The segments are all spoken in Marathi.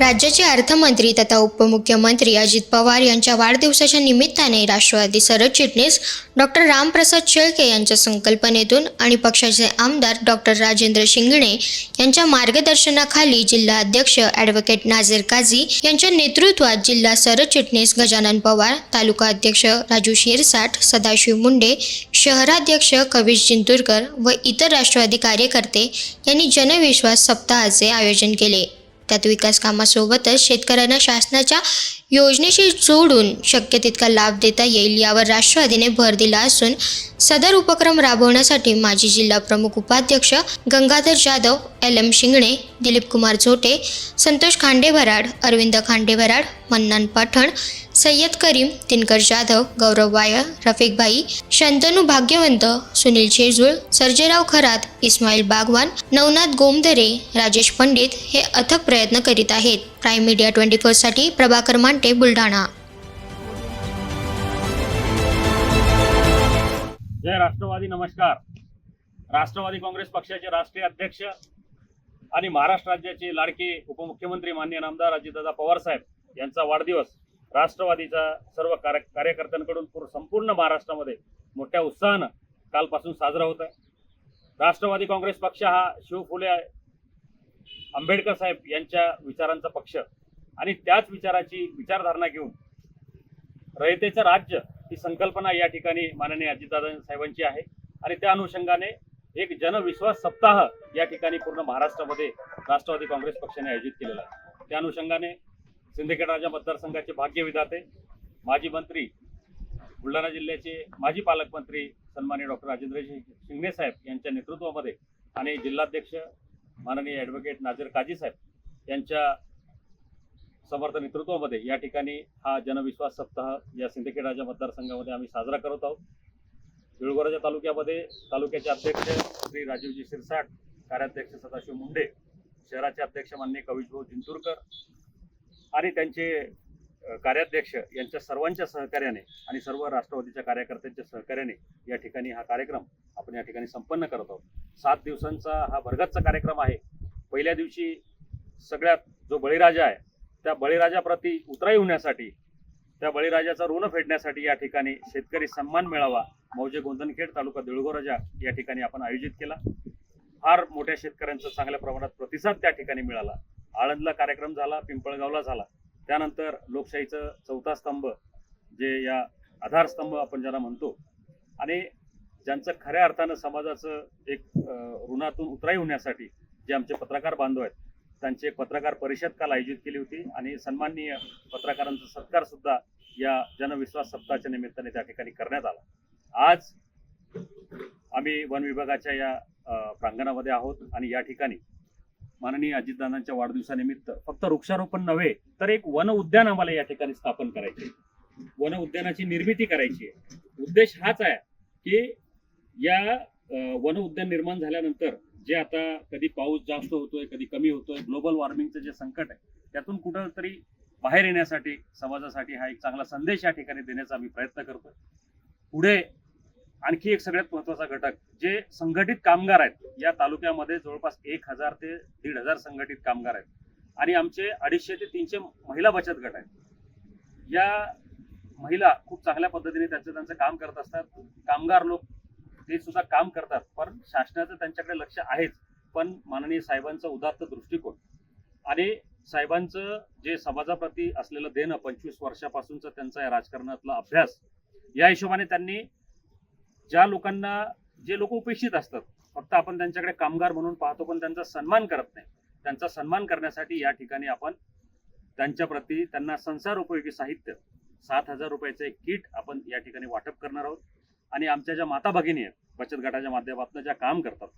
राज्याचे अर्थमंत्री तथा उपमुख्यमंत्री अजित पवार यांच्या वाढदिवसाच्या निमित्ताने राष्ट्रवादी सरचिटणीस डॉक्टर रामप्रसाद शेळके यांच्या संकल्पनेतून आणि पक्षाचे आमदार डॉक्टर राजेंद्र शिंगणे यांच्या मार्गदर्शनाखाली जिल्हा अध्यक्ष ॲडव्होकेट नाझीर काझी यांच्या नेतृत्वात जिल्हा सरचिटणीस गजानन पवार तालुका अध्यक्ष राजू शिरसाट सदाशिव मुंडे शहराध्यक्ष कविश जिंतूरकर व इतर राष्ट्रवादी कार्यकर्ते यांनी जनविश्वास सप्ताहाचे आयोजन केले. त्यात विकास कामासोबतच शेतकऱ्यांना शासनाच्या योजनेशी जोडून शक्य तितका लाभ देता येईल यावर राष्ट्रवादीने भर दिला असून सदर उपक्रम राबवण्यासाठी माजी जिल्हा प्रमुख उपाध्यक्ष गंगाधर जाधव एल एम शिंगणे दिलीप कुमार झोटे संतोष खांडेभराड अरविंद खांडेभराड मन्नान पाठण सय्यद करीम दिनकर जाधव गौरव वायर रफिक भाई शंतनू भाग्यवंत सुनील शेजूळ सर्जेराव खरात इस्माईल बागवान नवनाथ गोमधरे राजेश पंडित हे अथक प्रयत्न करीत आहेत. प्राईम मीडिया ट्वेंटी फोरसाठी प्रभाकर मांटे बुलढाणा. जय राष्ट्रवादी नमस्कार. राष्ट्रवादी काँग्रेस पक्षाचे राष्ट्रीय अध्यक्ष आणि महाराष्ट्र राज्याचे लाडके उपमुख्यमंत्री मान्य नामदार अजितदादा पवार साहेब यांचा वाढदिवस राष्ट्रवादीचा सर्व कार्य कार्यकर्त्यांकडून पूर्ण संपूर्ण महाराष्ट्रामध्ये मोठ्या उत्साहानं कालपासून साजरा होत आहे. राष्ट्रवादी काँग्रेस पक्ष हा शिवफुले आंबेडकर साहेब यांच्या विचारांचा पक्ष आणि त्याच विचाराची विचारधारणा घेऊन रयतेचं राज्य ही संकल्पना या ठिकाणी माननीय अजितदादा साहेबांची आहे आणि त्या अनुषंगाने एक जनविश्वास सप्ताह या ठिकाणी पूर्ण महाराष्ट्रामध्ये राष्ट्रवादी काँग्रेस पक्षाने आयोजित केलेला आहे. त्या अनुषंगाने सिंदखेड राजा मतदारसंघाचे भाग्यविधाते माजी मंत्री बुलढाणा जिल्ह्याचे माजी पालकमंत्री सन्मान्य डॉक्टर राजेंद्र शिंगणे साहेब यांच्या नेतृत्वामध्ये आणि जिल्हाध्यक्ष माननीय ॲडव्होकेट नाझीर काझी साहेब यांच्या समर्थ नेतृत्वामध्ये या ठिकाणी हा जनविश्वास सप्ताह या सिंदखेड राजा मतदारसंघामध्ये आम्ही साजरा करत आहोत. तिळगोराजा तालुक्यामध्ये तालुक्याचे अध्यक्ष श्री राजीवजी शिरसाट कार्याध्यक्ष सदाशिव मुंडे शहराचे अध्यक्ष मान्य कविशभाऊ जिंतूरकर आणि त्यांचे कार्याध्यक्ष यांच्या सर्वांच्या सहकार्याने आणि सर्व राष्ट्रवादीच्या कार्यकर्त्यांच्या सहकार्याने या ठिकाणी हा कार्यक्रम आपण या ठिकाणी संपन्न करत आहोत. सात दिवसांचा हा भरगतचा कार्यक्रम आहे. पहिल्या दिवशी सगळ्यात जो बळीराजा आहे त्या बळीराजाप्रती उतराई होण्यासाठी त्या बळीराजाचा ऋण फेडण्यासाठी या ठिकाणी शेतकरी सन्मान मिळावा मौजे गोंदनखेड तालुका देऊळगोराजा या ठिकाणी आपण आयोजित केला. फार मोठ्या शेतकऱ्यांचा चांगल्या प्रमाणात प्रतिसाद त्या ठिकाणी मिळाला. आळंदला कार्यक्रम झाला पिंपळगावला झाला. त्यानंतर लोकशाहीचं चौथा स्तंभ जे या आधारस्तंभ आपण ज्याला म्हणतो आणि ज्यांचं खऱ्या अर्थानं समाजाचं एक ऋणातून उतराई होण्यासाठी जे आमचे पत्रकार बांधव आहेत त्यांची एक पत्रकार परिषद काल आयोजित केली होती आणि सन्माननीय पत्रकारांचा सत्कार सुद्धा या जनविश्वास सप्ताहाच्या निमित्ताने त्या ठिकाणी करण्यात आला. आज आम्ही वन विभागाच्या या प्रांगणामध्ये आहोत आणि या ठिकाणी माननीय अजितदादांच्या वाढदिवसानिमित्त फक्त वृक्षारोपण नव्हे तर एक वन उद्यान आम्हाला या ठिकाणी स्थापन करायचे. वन उद्यानाची निर्मिती करायची आहे. उद्देश हाच आहे की या वन उद्यान निर्माण झाल्यानंतर जे आता कधी पाऊस जास्त होतोय कधी कमी होतोय ग्लोबल वॉर्मिंगचं जे संकट आहे त्यातून कुठं तरी बाहेर येण्यासाठी समाजासाठी हा एक चांगला संदेश या ठिकाणी देण्याचा आम्ही प्रयत्न करतोय. पुढे आणखी एक सगळ्यात महत्त्वाचा घटक जे संघटित कामगार आहेत या तालुक्यामध्ये जवळपास एक हजार ते दीड हजार संघटित कामगार आहेत. आणि आमचे अडीचशे ते तीनशे महिला बचत गट आहेत. या महिला खूप चांगल्या पद्धतीने त्यांचं त्यांचं काम करत असतात. कामगार लोक ते सुद्धा काम करतात पण शासनाचं त्यांच्याकडे लक्ष आहेच. पण माननीय साहेबांचा उदात्त दृष्टिकोन आणि साहेबांचं जे समाजाप्रती असलेलं देणं पंचवीस वर्षापासूनचा त्यांचा या राजकारणातला अभ्यास या हिशोबाने त्यांनी ज्या लोकांना जे लोक उपेक्षित असतात फक्त आपण त्यांच्याकडे कामगार म्हणून पाहतो पण त्यांचा सन्मान करत नाही. त्यांचा सन्मान करण्यासाठी या ठिकाणी आपण त्यांच्या प्रती त्यांना संसार उपयोगी साहित्य सात हजार रुपयाचं एक किट आपण या ठिकाणी वाटप करणार आहोत. आणि आमच्या ज्या माता भगिनी आहेत बचत गटाच्या माध्यमातून ज्या काम करतात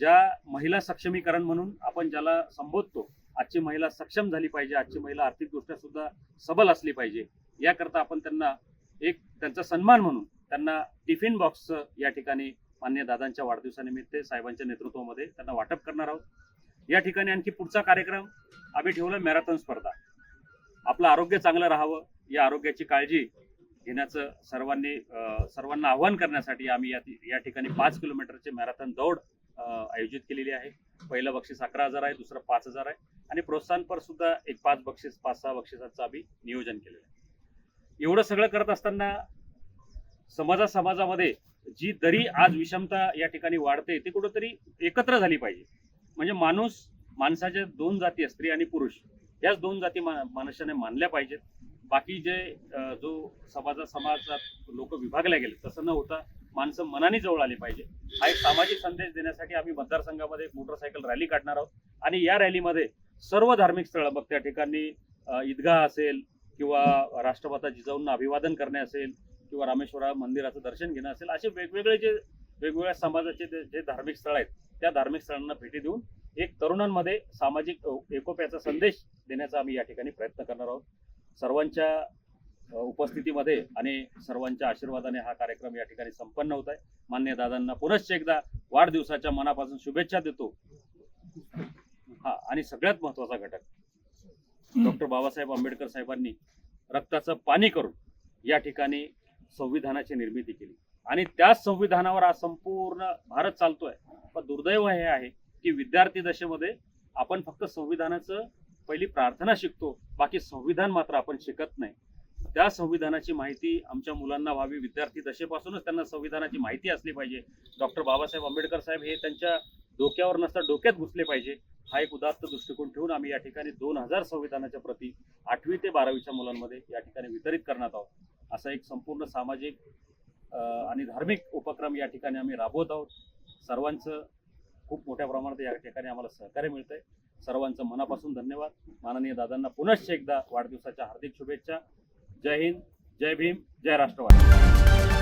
ज्या महिला सक्षमीकरण म्हणून आपण ज्याला संबोधतो आजची महिला सक्षम झाली पाहिजे आजची महिला आर्थिकदृष्ट्या सुद्धा सबल असली पाहिजे याकरता आपण त्यांना एक त्यांचा सन्मान म्हणून त्यांना टिफिन बॉक्स या ठिकाणी मान्य दादांच्या वाढदिवसानिमित्त साहेबांच्या नेतृत्वामध्ये त्यांना वाटप करणार आहोत. या ठिकाणी आणखी पुढचा कार्यक्रम आम्ही ठेवला मॅरेथॉन स्पर्धा. आपलं आरोग्य चांगलं राहावं या आरोग्याची काळजी घेण्याचं सर्वांनी सर्वांना आव्हान करण्यासाठी आम्ही या या ठिकाणी पाच किलोमीटरचे मॅरेथॉन दौड आयोजित केलेली आहे. पहिलं बक्षीस अकरा हजार आहे दुसरं पाच हजार आहे. आणि प्रोत्साहनपर सुद्धा एक पाच बक्षीस पाच सहा बक्षिसाचं आम्ही नियोजन केलेलं आहे. एवढं सगळं करत असताना समाजा समाजामध्ये जी दरी आज विषमता या ठिकाणी वाढते ती कुठंतरी एकत्र झाली पाहिजे. म्हणजे माणूस माणसाच्या दोन जाती स्त्री आणि पुरुष. याच दोन जाती मा- मनुष्याने मानल्या पाहिजेत. बाकी जे जो समाजा समाजात लोक विभागल्या गेले तसं न होता माणसं मनाने जवळ आली पाहिजे. हा एक सामाजिक संदेश देण्यासाठी आम्ही मतदारसंघामध्ये एक मोटरसायकल रॅली काढणार आहोत. आणि या रॅलीमध्ये सर्व धार्मिक स्थळं मग त्या ठिकाणी ईदगाह असेल किंवा राष्ट्रपता जिजाऊंना अभिवादन करणे असेल किंवा रामेश्वरा मंदिराचं दर्शन घेणं असेल असे वेगवेगळे जे वेगवेगळ्या समाजाचे जे धार्मिक स्थळ आहेत त्या धार्मिक स्थळांना भेटी देऊन एक तरुणांमध्ये सामाजिक एकोप्याचा संदेश देण्याचा आम्ही या ठिकाणी प्रयत्न करणार आहोत. सर्वांच्या उपस्थितीमध्ये आणि सर्वांच्या आशीर्वादाने हा कार्यक्रम या ठिकाणी संपन्न होत आहे. मान्य दादांना पुनश्च एकदा वाढदिवसाच्या मनापासून शुभेच्छा देतो. हा आणि सगळ्यात महत्त्वाचा घटक डॉक्टर बाबासाहेब आंबेडकर साहेबांनी रक्ताचं पाणी करून या ठिकाणी संविधानाची निर्मिती केली. आणि त्याच संविधानावर आज संपूर्ण भारत चालतोय. पण दुर्दैव हे आहे की विद्यार्थी दशेमध्ये आपण फक्त संविधानाचं पहिली प्रार्थना शिकतो बाकी संविधान मात्र आपण शिकत नाही. त्या संविधानाची माहिती आमच्या मुलांना व्हावी विद्यार्थी दशेपासूनच त्यांना संविधानाची माहिती असली पाहिजे. डॉक्टर बाबासाहेब आंबेडकर साहेब हे त्यांच्या डोक्यावर नसता डोक्यात घुसले पाहिजे. हा एक उदात्त दृष्टिकोन ठेवून आम्ही या ठिकाणी दोन हजार संविधानाच्या प्रती आठवी ते बारावीच्या मुलांमध्ये या ठिकाणी वितरित करण्यात आहोत. असा एक संपूर्ण सामाजिक आणि धार्मिक उपक्रम या ठिकाणी आम्ही राबवत आहोत. सर्वांचं खूप मोठ्या प्रमाणात या ठिकाणी आम्हाला सहकार्य मिळतंय. सर्वांचं मनापासून धन्यवाद. माननीय दादांना पुनश्च एकदा वाढदिवसाच्या हार्दिक शुभेच्छा. जय हिंद जय भीम जय राष्ट्रवादी.